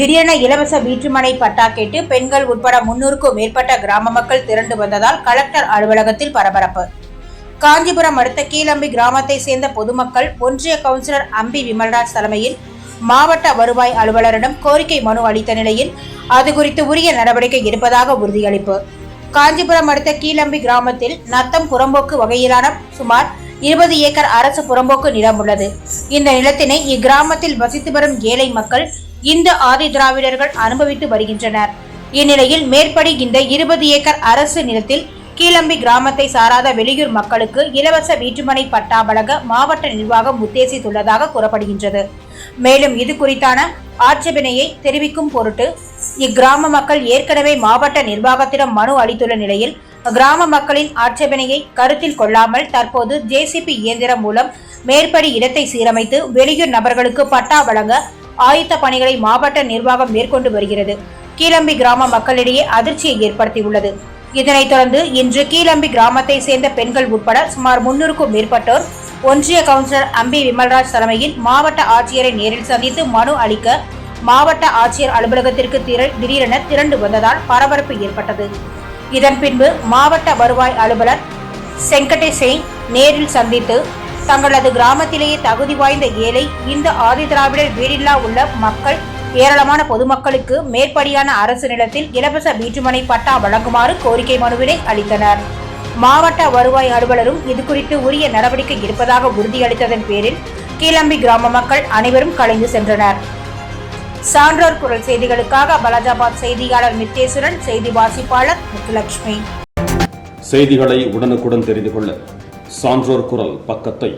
திடீரென இலவச வீட்டுமனை பட்டா கேட்டு பெண்கள் உட்பட முன்னூறுக்கும் மேற்பட்ட கிராம மக்கள் திரண்டு வந்ததால் கலெக்டர் அலுவலகத்தில் பரபரப்பு. காஞ்சிபுரம் அடுத்த கீழம்பி கிராமத்தை சேர்ந்த பொதுமக்கள் ஒன்றிய கவுன்சிலர் அம்பி விமல்ராஜ் தலைமையில் மாவட்ட வருவாய் அலுவலரிடம் கோரிக்கை மனு அளித்த நிலையில் அது குறித்து உரிய நடவடிக்கை எடுப்பதாக உறுதியளிப்பு. காஞ்சிபுரம் அடுத்த கீழம்பி கிராமத்தில் நத்தம் புறம்போக்கு வகையிலான சுமார் இருபது ஏக்கர் அரசு புறம்போக்கு நிலம் உள்ளது. இந்த நிலத்தினை இக்கிராமத்தில் வசித்து வரும் ஏழை மக்கள் இந்து ஆதி திராவிடர்கள் அனுபவித்து வருகின்றனர். இந்நிலையில் மேற்படி இந்த இருபது ஏக்கர் அரசு நிலத்தில் கீழம்பி கிராமத்தை சாராத வெளியூர் மக்களுக்கு இலவச வீட்டுமனை பட்டா வழங்க மாவட்ட நிர்வாகம் உத்தேசித்துள்ளதாக கூறப்படுகின்றது. மேலும் இது குறித்தான ஆட்சேபனையை தெரிவிக்கும் பொருட்டு இக்கிராம மக்கள் ஏற்கனவே மாவட்ட நிர்வாகத்திடம் மனு அளித்துள்ள நிலையில் கிராம மக்களின் ஆட்சேபனையை கருத்தில் கொள்ளாமல் தற்போது ஜேசிபி இயந்திரம் மூலம் மேற்படி இடத்தை சீரமைத்து வெளியூர் நபர்களுக்கு பட்டா வழங்க ஆயத்த பணிகளை மாவட்ட நிர்வாகம் மேற்கொண்டு வருகிறது. கீழம்பி கிராம மக்களிடையே அதிர்ச்சியை ஏற்படுத்தியுள்ளது. இதனைத் தொடர்ந்து இன்று கீழம்பி கிராமத்தை சேர்ந்த பெண்கள் உட்பட சுமார் முன்னூறுக்கும் மேற்பட்டோர் ஒன்றிய கவுன்சிலர் அம்பி விமல்ராஜ் தலைமையில் மாவட்ட ஆட்சியரை நேரில் சந்தித்து மனு அளிக்க மாவட்ட ஆட்சியர் அலுவலகத்திற்கு திடீரென திரண்டு வந்ததால் பரபரப்பு ஏற்பட்டது. இதன் பின்பு மாவட்ட வருவாய் அலுவலர் செங்கடேசை நேரில் சந்தித்து தங்களது கிராமத்திலேயே தகுதி வாய்ந்த ஏழை இந்த ஆதிதிராவிடர் வீடில்லா உள்ள மக்கள் ஏராளமான பொதுமக்களுக்கு மேற்படியான அரசு நிலத்தில் இலவச வீட்டுமனை பட்டா வழங்குமாறு கோரிக்கை மனுவினை அளித்தனர். மாவட்ட வருவாய் அலுவலரும் இதுகுறித்து உரிய நடவடிக்கை இருப்பதாக உறுதியளித்ததன் பேரில் கீழம்பி கிராம மக்கள் அனைவரும் கலைந்து சென்றனர். சான்றோர் குரல் செய்திகளுக்காக பலாஜாபாத் செய்தியாளர் நித்தேசுரன் செய்தி வாசிப்பாளர் முத்துலட்சுமி. செய்திகளை உடனுக்குடன் தெரிந்து கொள்ள சான்றோர் குரல் பக்கத்தை